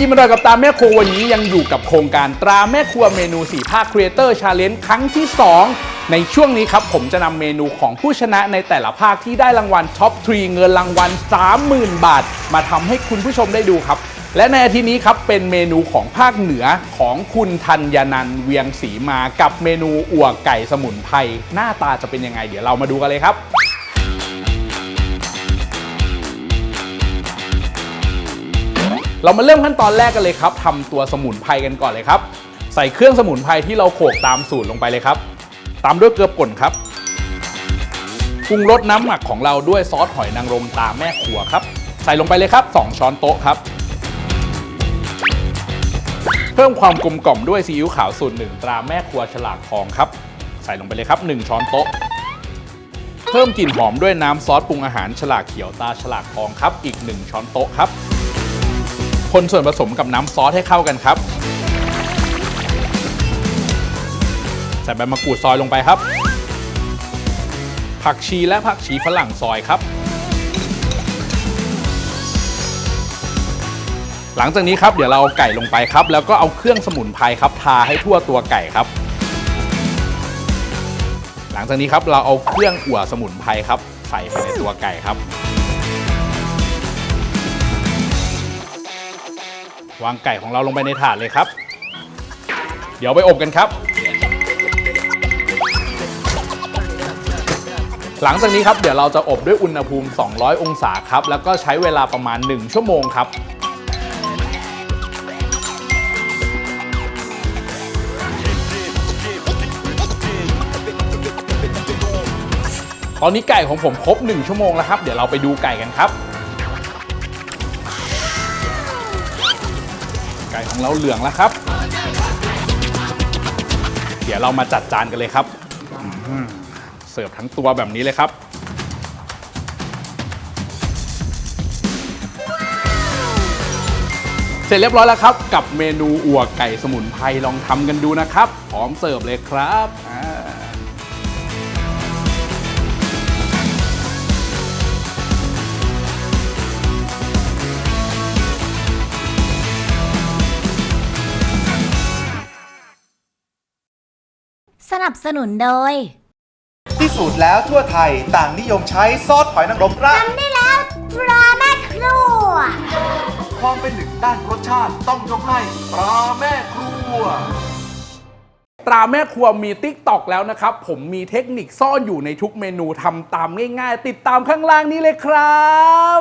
อิมรอยกับตาแม่ครัววันนี้ยังอยู่กับโครงการตราแม่ครัวเมนู 4 ภาค Creator Challenge ครั้งที่ 2 ในช่วงนี้ครับ ผมจะนำเมนูของผู้ชนะในแต่ละภาคที่ได้รางวัลท็อปทรีเงินรางวัล 30,000 บาท มาทำให้คุณผู้ชมได้ดูครับ และในอาทิตย์นี้ครับ เป็นเมนูของภาคเหนือของคุณธัญนันเวียงศรีมากับเมนูอั่วไก่สมุนไพรหน้าตาจะเป็นยังไง เดี๋ยวเรามาดูกันเลยครับ เรามาเริ่มขั้นตอนแรกกันเลยครับทำตัวสมุนไพรกันก่อนเลยครับ ใส่เครื่องสมุนไพรที่เราโขกตามสูตรลงไปเลยครับ ตามด้วยเกลือป่นครับปรุงรสน้ำหมักของเราด้วยซอสหอยนางรมตามแม่ครัวครับ ใส่ลงไปเลยครับ 2 ช้อนโต๊ะครับ เพิ่มความกลมกล่อมด้วยซีอิ๊วขาวสูตรหนึ่งตราแม่ครัวฉลากทองครับ ใส่ลงไปเลยครับ 1 ช้อนโต๊ะ เพิ่มกลิ่นหอมด้วยน้ำซอสปรุงอาหารฉลากเขียวตาฉลากทองครับ อีก 1 ช้อนโต๊ะครับ คนส่วนผสมกับน้ำซอสให้เข้ากันครับ ใส่ใบมะกรูดซอยลงไปครับ ผักชีและผักชีฝรั่งซอยครับ หลังจากนี้ครับเดี๋ยวเราเอาไก่ลงไปครับ แล้วก็เอาเครื่องสมุนไพรครับทาให้ทั่วตัวไก่ครับ หลังจากนี้ครับเราเอาเครื่องอั่วสมุนไพรครับ ใส่ไปในตัวไก่ครับ วางไก่ของเราลงไปในถาดเลยครับ เดี๋ยวไปอบกันครับ หลังจากนี้ครับเดี๋ยวเราจะอบด้วยอุณหภูมิ 200 องศาครับ แล้วก็ใช้เวลาประมาณ 1 ชั่วโมงครับตอนนี้ไก่ของผมครบ 1 ชั่วโมงแล้วครับ เดี๋ยวเราไปดูไก่กันครับ ก่ของเราเหลืองแล้วครับ เดี๋ยวเรามาจัดจานกันเลยครับ เสิร์ฟทั้งตัวแบบนี้เลยครับ เสร็จเรียบร้อยแล้วครับ กับเมนูอั่วไก่สมุนไพรลองทำกันดูนะครับ พร้อมเสิร์ฟเลยครับ สนับสนุนโดย ที่สุดแล้วทั่วไทยต่างนิยมใช้ซอสหอยนางรมราดทำได้แล้วตราแม่ครัว ความเป็นหนึ่งด้านรสชาติต้องยกให้ปลาแม่ครัว ตราแม่ครัวมีติ๊กตอกแล้วนะครับ ผมมีเทคนิคซ่อนอยู่ในทุกเมนูทำตามง่ายๆ ติดตามข้างล่างนี้เลยครับ